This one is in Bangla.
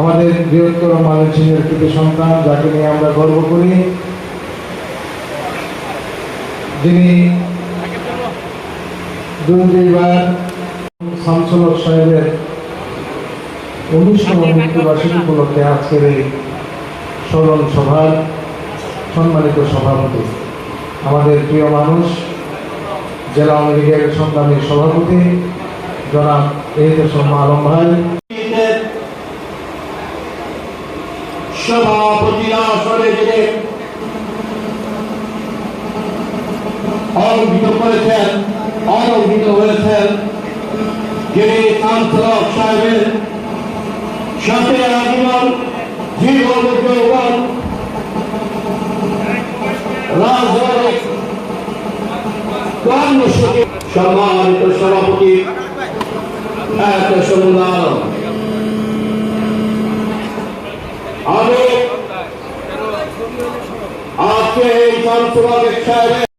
আমাদের বৃহত্তর ময়মনসিংহের কৃতি সন্তান যাকে নিয়ে আমরা গর্ব করি, যিনি সাহেবের উনিশতম উপলক্ষে আজকের এই স্মরণ সভার সম্মানিত সভাপতি। আমাদের প্রিয় মানুষ, জেলা আওয়ামী লীগের সংগ্রামী সভাপতি জনাব এহতেশম আলম ভাই সভাপতিরা আসলে যিনি অলঙ্কিত করেছেন অলঙ্কিত হয়েছেন যিনি চান্সেলর সাহেবের সাথে আজীবন জীবন যৌবন রাজনৈতিক কর্মসূচি সম্মানিত সভাপতি এক সুন্দর আমি আজকে এই সাংসদ সাহেবের